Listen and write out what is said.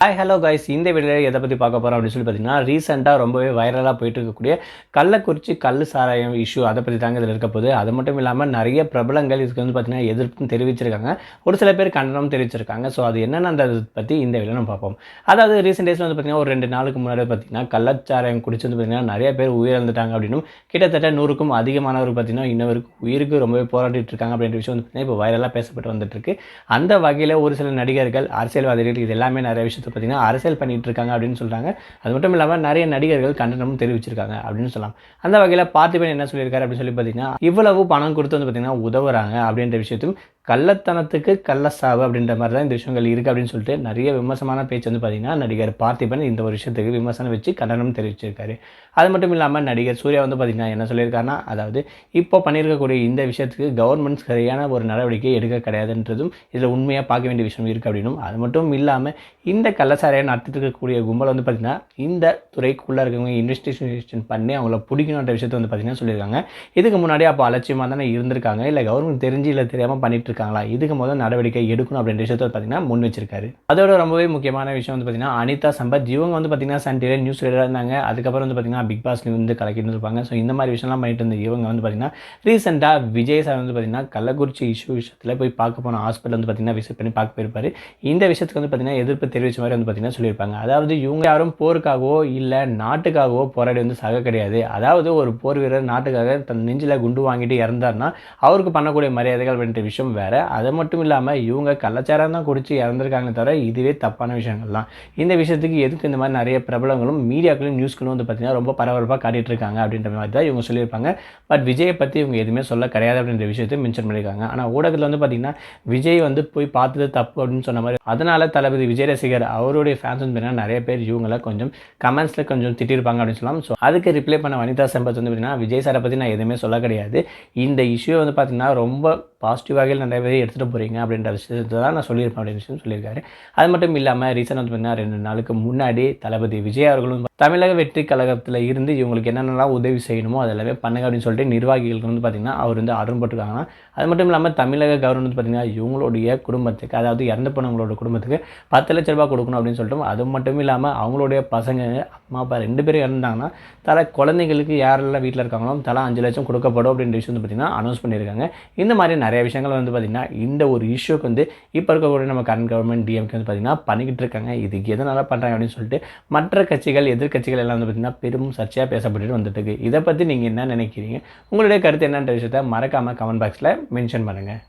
Hi hello guys இந்த வீடியோவில் எதை பற்றி பார்க்க போகிறோம் அப்படின்னு சொல்லி பார்த்தீங்கன்னா ரீசெண்டாக ரொம்பவே வைரலாக போயிட்டு இருக்கக்கூடிய கள்ளக்குறிச்சி கல் சாராயம் இஷ்யூ அதை பற்றி தாங்க இதில் இருக்க போது அது மட்டும் இல்லாமல் நிறைய பிரபலங்கள் இதுக்கு வந்து பார்த்தீங்கன்னா எதிர்ப்பும் தெரிவிச்சிருக்காங்க. ஒரு சில பேர் கண்டனம் தெரிவிச்சிருக்காங்க. ஸோ அது என்னென்ன அந்த பற்றி இந்த வீடியோ நம்ம பார்ப்போம். அதாவது ரீசெண்ட் டேஸில் வந்து பார்த்தீங்கன்னா ஒரு ரெண்டு நாளுக்கு முன்னாடி பார்த்தீங்கன்னா கள்ளச்சாராயம் குடிச்சு வந்து பார்த்தீங்கன்னா நிறைய பேர் உயிரிழந்துட்டாங்க அப்படின்னும் கிட்டத்தட்ட நூறுக்கும் அதிகமானவர் பார்த்தீங்கன்னா இன்னவருக்கு உயிருக்கு ரொம்பவே போராடிட்டு இருக்காங்க அப்படின்ற விஷயம் வந்து பார்த்தீங்கன்னா இப்போ வைரலாக பேசப்பட்டு வந்துட்டு இருக்கு. அந்த வகையில் ஒரு சில நடிகர்கள் அரசியல்வாதிகள் இது எல்லாமே நிறைய விஷயத்தை பார்த்தீங்கன்னா அரசியல் பண்ணிட்டு இருக்காங்க அப்படின்னு சொல்கிறாங்க அது மட்டும் இல்லாமல் நிறைய நடிகர்கள் கண்டனமும் தெரிவிச்சிருக்காங்க அப்படின்னு சொல்லலாம். அந்த வகையில் பார்த்திபன் என்ன சொல்லியிருக்காரு அப்படின்னு சொல்லி பார்த்தீங்கன்னா இவ்வளவு பணம் கொடுத்து வந்து பார்த்தீங்கன்னா உதவுறாங்க அப்படின்ற விஷயத்தையும் கள்ளத்தனத்துக்கு கள்ளசாவு அப்படின்ற மாதிரி தான் இந்த விஷயங்கள் இருக்குது அப்படின்னு சொல்லிட்டு நிறைய விமர்சனமான பேச்சு வந்து பார்த்திங்கன்னா நடிகர் பார்த்திபன் இந்த ஒரு விஷயத்துக்கு விமர்சனம் வச்சு கண்டனம் தெரிவிச்சிருக்காரு. அது மட்டும் இல்லாமல் நடிகர் சூர்யா வந்து பார்த்திங்கன்னா என்ன சொல்லியிருக்காருன்னா அதாவது இப்போ பண்ணியிருக்கக்கூடிய இந்த விஷயத்துக்கு கவர்மெண்ட் சரியான ஒரு நடவடிக்கை எடுக்க கிடையாதுன்றதும் இதில் உண்மையாக பார்க்க வேண்டிய விஷயம் இருக்குது அப்படின்னும். அது மட்டும் இல்லாமல் இந்த கள்ளச்சாரையை நடத்திட்டு இருக்கக்கூடிய கும்பல் வந்து பார்த்திங்கன்னா இந்த துறைக்குள்ளே இருக்கவங்க இன்வெஸ்டிகேஷன் பண்ணி அவங்கள பிடிக்கணுன்ற விஷயத்தை வந்து பார்த்திங்கன்னா சொல்லியிருக்காங்க. இதுக்கு முன்னாடி அப்போ அலட்சியமாக தானே இருந்திருக்காங்க. இல்லை கவர்மெண்ட் தெரிஞ்சு இல்லை தெரியாமல் பண்ணிகிட்டு இருக்காங்களா? இதுக்கு முதல் நடவடிக்கை எடுக்கணும் அப்படின்ற விஷயத்தை பார்த்தீங்கன்னா முன் வச்சிருக்காரு. அதோட ரொம்பவே முக்கியமான விஷயம் வந்து பார்த்தீங்கன்னா அனிதா சம்பத். இவங்க வந்து பார்த்தீங்கன்னா சன் டிவியில் நியூஸ் ரீடராக இருந்தாங்க. அதுக்கப்புறம் வந்து பார்த்தீங்கன்னா பிக் பாஸ்ல வந்து கலக்கிட்டு இருப்பாங்க ஸோ இந்த மாதிரி விஷயம்லாம் பண்ணிட்டு இருந்த இவங்க வந்து பார்த்தீங்கன்னா ரீசெண்டாக விஜய் சார் வந்து பார்த்தீங்கன்னா கள்ளக்குறிச்சி இஷ்யூ விஷயத்தில் போய் பார்க்க போன ஹாஸ்பிட்டல் வந்து பார்த்தீங்கன்னா விசிட் பண்ணி பார்க்க போயிருப்பாரு. இந்த விஷயத்துக்கு வந்து பார்த்தீங்கன்னா எதிர்ப்பு தெரிவித்த மாதிரி வந்து பார்த்தீங்கன்னா சொல்லியிருப்பாங்க. அதாவது இவங்க யாரும் போருக்காகவோ இல்லை நாட்டுக்காகவோ போராடி வந்து சக கிடையாது. அதாவது ஒரு போர் வீரர் நாட்டுக்காக தன் நெஞ்சில் குண்டு வாங்கிட்டு இறந்தார்னா அவருக்கு பண்ணக்கூடிய மரியாதைகள் அப்படின்ற விஷயம் வேறு. அது மட்டும் இல்லாமல் இவங்க கலாச்சாரம் தான் குடித்து இறந்துருக்காங்களே தவிர இதுவே தப்பான விஷயங்கள் தான். இந்த விஷயத்துக்கு எதுக்கு இந்த மாதிரி நிறைய பிரபலங்களும் மீடியாக்களும் நியூஸ்களும் வந்து பார்த்தீங்கன்னா ரொம்ப பரபரப்பாக காட்டிட்டு இருக்காங்க அப்படின்ற மாதிரி தான் இவங்க சொல்லியிருப்பாங்க. பட் விஜயை பற்றி இவங்க எதுவுமே சொல்ல கிடையாது அப்படின்ற விஷயத்தை மென்ஷன் பண்ணியிருக்காங்க. ஆனால் ஊடகத்தில் வந்து பார்த்தீங்கன்னா விஜய் வந்து போய் பார்த்தது தப்பு அப்படின்னு சொன்ன மாதிரி அதனால் தளபதி விஜய் ரசிகர் அவருடைய ஃபேன்ஸ் வந்து பார்த்தீங்கன்னா நிறைய பேர் இவங்கள கொஞ்சம் கமெண்ட்ஸில் கொஞ்சம் திட்டிருப்பாங்க அப்படின்னு சொல்லலாம். ஸோ அதுக்கு ரிப்ளை பண்ண வனிதா சம்பத் வந்து பார்த்தீங்கன்னா விஜய் சாரை பற்றி நான் எதுவுமே சொல்ல கிடையாது. இந்த இஷ்யூ வந்து பார்த்திங்கன்னா ரொம்ப பாசிட்டிவ் வகையில் நிறைய பேர் எடுத்துகிட்டு போகிறீங்க அப்படின்ற விஷயத்தை தான் நான் சொல்லியிருப்பேன் அப்படின்னு விஷயம் சொல்லியிருக்காரு. அது மட்டும் இல்லாமல் ரீசன் வந்து பார்த்தீங்கன்னா ரெண்டு நாளுக்கு முன்னாடி தளபதி விஜய் அவர்களும் தமிழக வெற்றி கழகத்தில் இருந்து இவங்களுக்கு என்னென்னலாம் உதவி செய்யணுமோ அதெல்லாமே பண்ணுங்க அப்படின்னு சொல்லிட்டு நிர்வாகிகளுக்கு வந்து பார்த்திங்கன்னா அவர் வந்து ஆர்டர் போட்டிருக்காங்கன்னா அது மட்டும் இல்லாமல் தமிழக கவர்மெண்ட் வந்து பார்த்திங்கன்னா இவங்களுடைய குடும்பத்துக்கு அதாவது இறந்து போனவங்களோட குடும்பத்துக்கு பத்து லட்ச ரூபா கொடுக்கணும் அப்படின்னு சொல்லிட்டு அது மட்டும் இல்லாமல் அவங்களுடைய பசங்க அம்மா அப்பா ரெண்டு பேரும் இறந்தாங்கன்னா தலை குழந்தைங்களுக்கு யாரெல்லாம் வீட்டில் இருக்காங்களோ தலா அஞ்சு லட்சம் கொடுக்கப்படும் அப்படின்ற விஷயம் வந்து பார்த்திங்கன்னா அனௌன்ஸ் பண்ணியிருக்காங்க. இந்த மாதிரி நிறைய விஷயங்கள் வந்து பார்த்திங்கன்னா இந்த ஒரு இஷ்யூக்கு வந்து இப்போ இருக்கக்கூடிய நம்ம கரண்ட் கவர்மெண்ட் டிஎம்கே வந்து பார்த்திங்கன்னா பண்ணிக்கிட்டு இருக்காங்க. இதுக்கு எதனால் பண்ணுறாங்க அப்படின்னு சொல்லிட்டு மற்ற கட்சிகள் எதிர்க்கட்சிகள் எல்லாம் வந்து பார்த்திங்கன்னா பெரும் சர்ச்சையாக பேசப்பட்டுட்டு வந்துட்டு இருக்கு இதை பற்றி நீங்கள் என்ன நினைக்கிறீங்க? உங்களுடைய கருத்து என்னன்ற விஷயத்த மறக்காமல் கமெண்ட் பாக்ஸில் மென்ஷன் பண்ணுங்கள்